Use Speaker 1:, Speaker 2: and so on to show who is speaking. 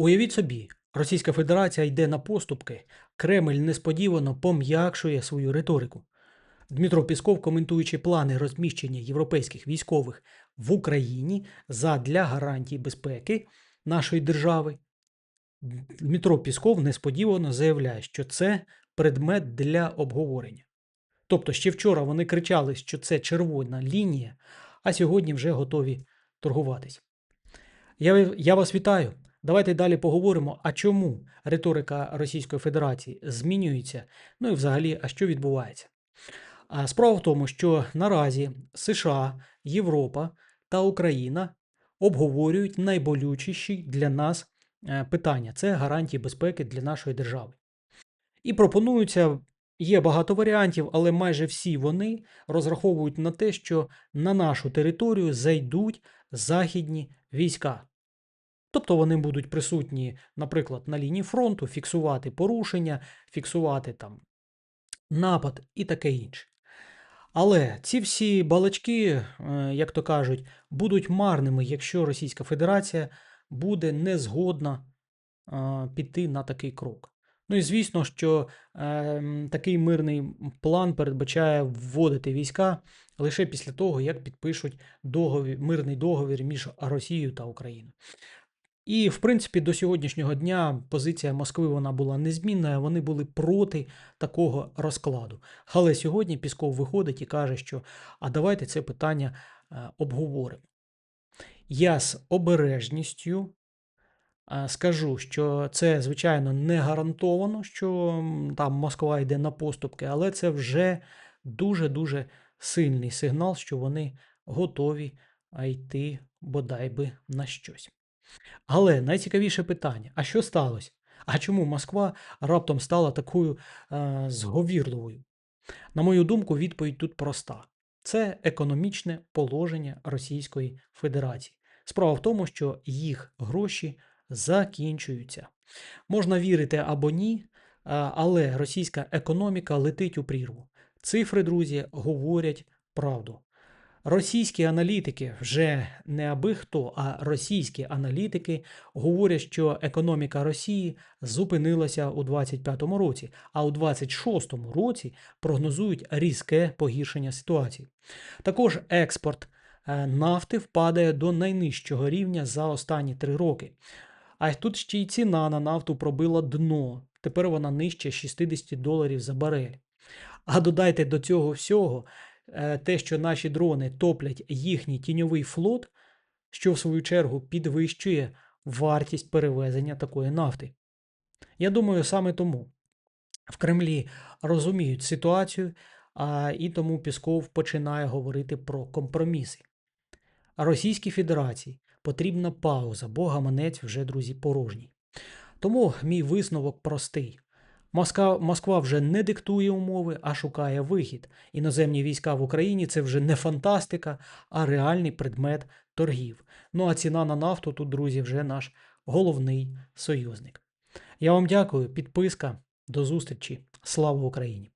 Speaker 1: Уявіть собі, Російська Федерація йде на поступки, Кремль несподівано пом'якшує свою риторику. Дмитро Пісков, коментуючи плани розміщення європейських військових в Україні задля гарантій безпеки нашої держави, Дмитро Пісков несподівано заявляє, що це предмет для обговорення. Тобто ще вчора вони кричали, що це червона лінія, а сьогодні вже готові торгуватись. Я, я вас вітаю. Давайте далі поговоримо, а чому риторика Російської Федерації змінюється, ну і взагалі, а що відбувається. Справа в тому, що наразі США, Європа та Україна обговорюють найболючіші для нас е, питання це гарантії безпеки для нашої держави. І пропонуються, є багато варіантів, але майже всі вони розраховують на те, що на нашу територію зайдуть західні війська. Тобто вони будуть присутні, наприклад, на лінії фронту, фіксувати порушення, фіксувати там напад і таке інше. Але ці всі балачки, е, як то кажуть, будуть марними, якщо Російська Федерація буде не згодна е, піти на такий крок. Ну і звісно, що е, такий мирний план передбачає вводити війська лише після того, як підпишуть договір, мирний договір між Росією та Україною. І, в принципі, до сьогоднішнього дня позиція Москви вона була незмінна, вони були проти такого розкладу. Але сьогодні Пісков виходить і каже, що а давайте це питання е, обговоримо. Я з обережністю е, скажу, що це, звичайно, не гарантовано, що там Москва йде на поступки, але це вже дуже-дуже сильний сигнал, що вони готові йти бодай би на щось. Але найцікавіше питання: а що сталося? А чому Москва раптом стала такою е, зговірливою? На мою думку, відповідь тут проста: це економічне положення Російської Федерації. Справа в тому, що їх гроші закінчуються. Можна вірити або ні, але російська економіка летить у прірву. Цифри, друзі, говорять правду. Російські аналітики, вже не аби хто, а російські аналітики говорять, що економіка Росії зупинилася у 2025 році, а у 2026 році прогнозують різке погіршення ситуації. Також експорт е, нафти впадає до найнижчого рівня за останні три роки. А тут ще й ціна на нафту пробила дно. Тепер вона нижче 60 доларів за барель. А додайте до цього всього те, що наші дрони топлять їхній тіньовий флот, що в свою чергу підвищує вартість перевезення такої нафти. Я думаю, саме тому в Кремлі розуміють ситуацію, а, і тому Пісков починає говорити про компроміси. Російській Федерації потрібна пауза, бо гаманець вже, друзі, порожній. Тому мій висновок простий. Москва, Москва вже не диктує умови, а шукає вихід. Іноземні війська в Україні це вже не фантастика, а реальний предмет торгів. Ну а ціна на нафту тут, друзі, вже наш головний союзник. Я вам дякую, підписка. До зустрічі. Слава Україні!